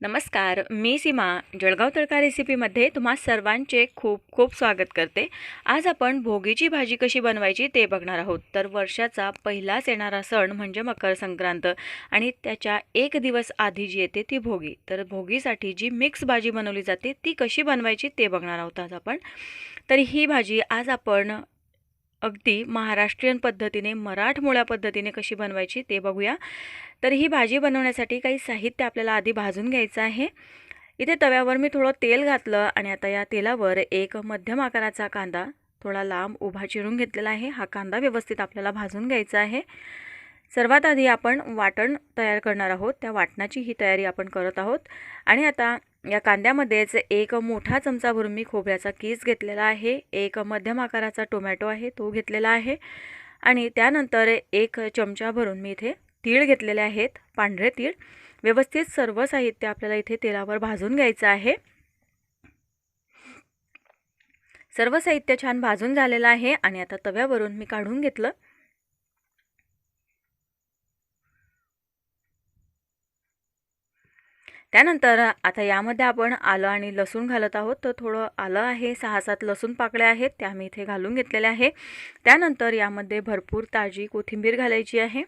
नमस्कार मी सीमा. जळगाव तडका रेसिपीमध्ये तुम्हा सर्वांचे खूप खूप स्वागत करते. आज आपण भोगीची भाजी कशी बनवायची ते बघणार आहोत. तर वर्षाचा पहिलाच येणारा सण म्हणजे मकर संक्रांत आणि त्याच्या एक दिवस आधी जी येते ती भोगी. तर भोगीसाठी जी मिक्स भाजी बनवली जाते ती कशी बनवायची ते बघणार आहोत आज आपण. तर ही भाजी आज आपण अगदी महाराष्ट्रीयन पद्धतीने मराठमोळ्या पद्धतीने कशी बनवायची ते बघूया. तर ही भाजी बनवण्यासाठी काही साहित्य आपल्याला आधी भाजून घ्यायचं आहे. इथे तव्यावर मी थोडं तेल घातलं आणि आता या तेलावर एक मध्यम आकाराचा कांदा थोडा लांब उभा चिरून घेतलेला आहे. हा कांदा व्यवस्थित आपल्याला भाजून घ्यायचा आहे. सर्वात आधी आपण वाटण तयार करणार आहोत. त्या वाटणाची ही तयारी आपण करत आहोत. आणि आता या कांद्यामध्येच एक मोठा चमचा भरून मी खोबऱ्याचा कीस घेतलेला आहे. एक मध्यम आकाराचा टोमॅटो आहे तो घेतलेला आहे. आणि त्यानंतर एक चमचा भरून मी इथे तीळ घेतलेले आहेत पांढरे तीळ. व्यवस्थित सर्व साहित्य आपल्याला इथे तेलावर भाजून घ्यायचं आहे. सर्व साहित्य छान भाजून झालेलं आहे आणि आता तव्यावरून मी काढून घेतलं. त्यानंतर आता यामध्ये आपण आलं आणि लसूण घालत आहोत. तर थोडं आलं आहे सहा सात लसूण पाकळ्या आहेत त्या मी इथे घालून घेतलेल्या आहे. त्यानंतर यामध्ये भरपूर ताजी कोथिंबीर घालायची आहे.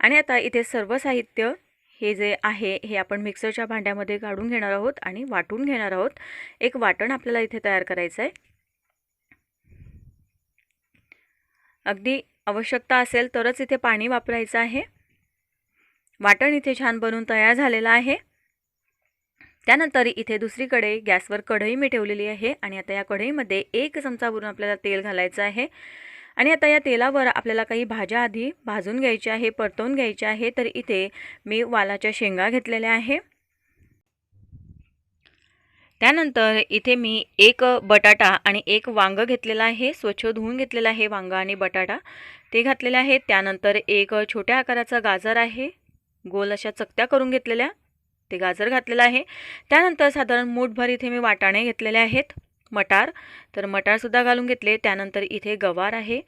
आणि आता इथे सर्व साहित्य हे जे आहे हे आपण मिक्सरच्या भांड्यामध्ये काढून घेणार आहोत आणि वाटून घेणार आहोत. एक वाटण आपल्याला इथे तयार करायचं आहे. अगदी आवश्यकता असेल तरच इथे पाणी वापरायचं आहे. वाटण इथे छान बनवून तयार झालेलं आहे. त्यानंतर इथे दुसरीकडे गॅसवर कढई मी ठेवलेली आहे आणि आता या कढईमध्ये एक चमचा भरून आपल्याला तेल घालायचं आहे. आणि आता या तेलावर आपल्याला काही भाज्या आधी भाजून घ्यायच्या आहे परतवून घ्यायच्या आहे तर इथे मी वालाच्या शेंगा घेतलेल्या आहे. त्यानंतर इथे मी एक बटाटा आणि एक वांगं घेतलेलं आहे स्वच्छ धुवून घेतलेलं आहे वांगं आणि बटाटा. ते घातलेले आहे त्यानंतर एक छोट्या आकाराचा गाजर आहे. गोल अशा चकत्या करून घेतलेल्या. ते गाजर घातलेलं आहे. त्यानंतर साधारण मूठभर इथे मी वाटाणे घेतलेले आहेत. मटार. तर मटारसुद्धा घालून घेतले. त्यानंतर इथे गवार आहे.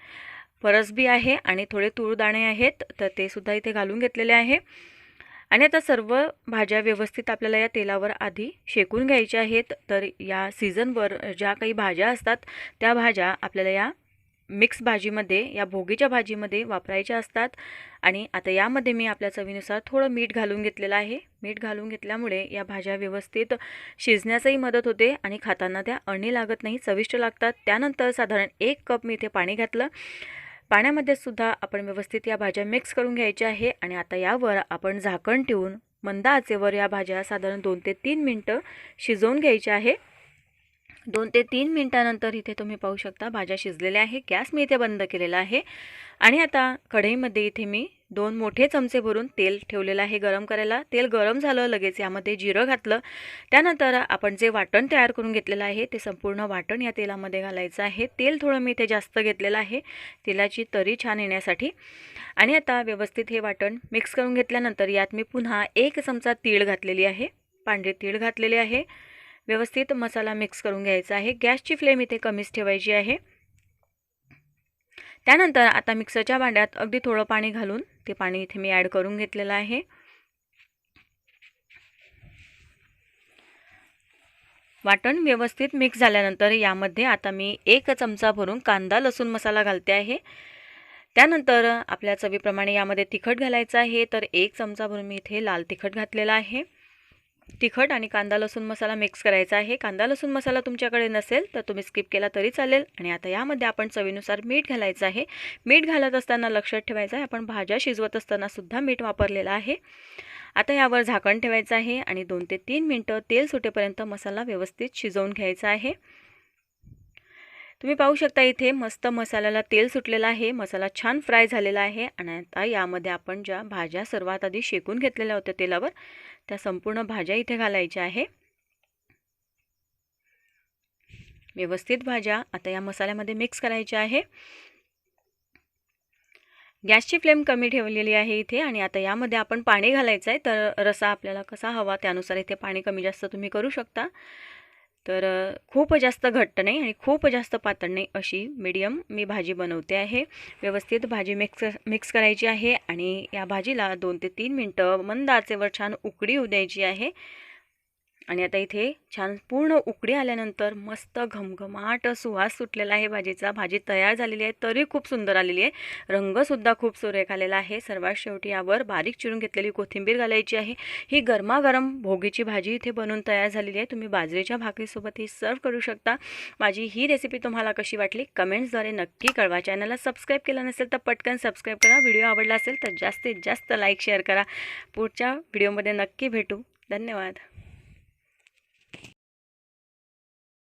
फरसबी आहे आणि थोडे तूळदाणे आहेत. तर ते सुद्धा इथे घालून घेतलेले आहे. आणि आता सर्व भाज्या व्यवस्थित आपल्याला या तेलावर आधी शेकून घ्यायच्या आहेत. तर या सीझनवर ज्या काही भाज्या असतात त्या भाज्या आपल्याला या मिक्स भाजीमध्ये या भोगीच्या भाजीमध्ये वापरायच्या असतात. आणि आता यामध्ये मी आपल्या चवीनुसार थोडं मीठ घालून घेतलेलं आहे. मीठ घालून घेतल्यामुळे या भाज्या व्यवस्थित शिजण्यासही मदत होते आणि खाताना त्या अळणी लागत नाही चविष्ट लागतात. त्यानंतर साधारण एक कप मी इथे पाणी घातलं. पाण्यामध्ये सुद्धा आपण व्यवस्थित या भाज्या मिक्स करून घ्यायच्या आहे आणि आता यावर आपण झाकण ठेवून मंद आचेवर या भाज्या साधारण दोन ते तीन मिनटं शिजवून घ्यायच्या आहे. दोन ते तीन मिनटानंतर इथे तुम्ही पाहू शकता भाज्या शिजलेल्या आहे गॅस मी इथे बंद केलेला आहे. आणि आता कढईमध्ये इथे मी दोन मोठे चमचे भरून तेल ठेवलेलं आहे गरम करायला. तेल गरम झालं लगेच यामध्ये जिरं घातलं. त्यानंतर आपण जे वाटण तयार करून घेतलेलं आहे ते संपूर्ण वाटण या तेलामध्ये घालायचं आहे. तेल थोडं मी इथे जास्त घेतलेलं आहे तेलाची तरी छान येण्यासाठी. आणि आता व्यवस्थित हे वाटण मिक्स करून घेतल्यानंतर यात मी पुन्हा एक चमचा तीळ घातलेली आहे पांढरे तीळ घातलेले आहे. व्यवस्थित मसाला मिक्स करून घ्यायचा आहे. गॅसची फ्लेम इथे कमीच ठेवायची आहे. त्यानंतर आता मिक्सरच्या भांड्यात अगदी थोडं पाणी घालून ते पाणी इथे मी ॲड करून घेतलेलं आहे. वाटण व्यवस्थित मिक्स झाल्यानंतर यामध्ये आता मी एक चमचा भरून कांदा लसूण मसाला घालते आहे. त्यानंतर आपल्या चवीप्रमाणे यामध्ये तिखट घालायचं आहे. तर एक चमचा भरून मी इथे लाल तिखट घातलेला आहे. तिखट आणि कांदा लसूण मसाला मिक्स करायचा आहे. कांदा लसूण मसाला तुमच्याकडे नसेल तर तुम्ही स्किप केला तरी चालेल. आणि आता यामध्ये आपण चवीनुसार मीठ घालायचं आहे. मीठ घालत असताना लक्षात ठेवायचं आहे आपण भाज्या शिजवत असताना सुद्धा मीठ वापरलेलं आहे. आता यावर झाकण ठेवायचं आहे आणि दोन ते तीन मिनटं तेल सुटेपर्यंत मसाला व्यवस्थित शिजवून घ्यायचा आहे. तुम्ही पाहू शकता इथे मस्त मसाल्याला तेल सुटलेलं आहे. मसाला छान फ्राय झालेला आहे. आणि आता यामध्ये आपण ज्या भाज्या सर्वात आधी शेकून घेतलेल्या होत्या तेलावर त्या संपूर्ण भाज्या इथे घालायच्या आहे. व्यवस्थित भाज्या आता या मसाल्यामध्ये मिक्स करायच्या आहे. गॅसची फ्लेम कमी ठेवलेली आहे इथे. आणि आता यामध्ये आपण पाणी घालायचं आहे. तर रसा आपल्याला कसा हवा त्यानुसार इथे पाणी कमी जास्त तुम्ही करू शकता. तर खूप जास्त घट्ट नाही आणि खूप जास्त पातळ नाही अशी मीडियम मी भाजी बनवते आहे. व्यवस्थित भाजी मिक्स मिक्स करायची आहे आणि या भाजीला दोन ते तीन मिनटं मंद आचेवर छान उकडी येऊ द्यायची आहे. आणि आता इथे छान पूर्ण उकडी आल्यानंतर मस्त घमघमाट सुवास सुटलेला आहे भाजीचा. भाजी तयार झालेली आहे तरी खूप सुंदर आलेली आहे. रंगसुद्धा खूप सुरेख आलेला आहे. सर्वात शेवटी यावर बारीक चिरून घेतलेली कोथिंबीर घालायची आहे. ही गरमागरम भोगीची भाजी इथे बनवून तयार झालेली आहे. तुम्ही बाजरीच्या भाकरीसोबत ही सर्व करू शकता. माझी ही रेसिपी तुम्हाला कशी वाटली कमेंट्सद्वारे नक्की कळवा. चॅनलला सबस्क्राईब केलं नसेल तर पटकन सबस्क्राईब करा. व्हिडिओ आवडला असेल तर जास्तीत जास्त लाईक शेअर करा. पुढच्या व्हिडिओमध्ये नक्की भेटू. धन्यवाद.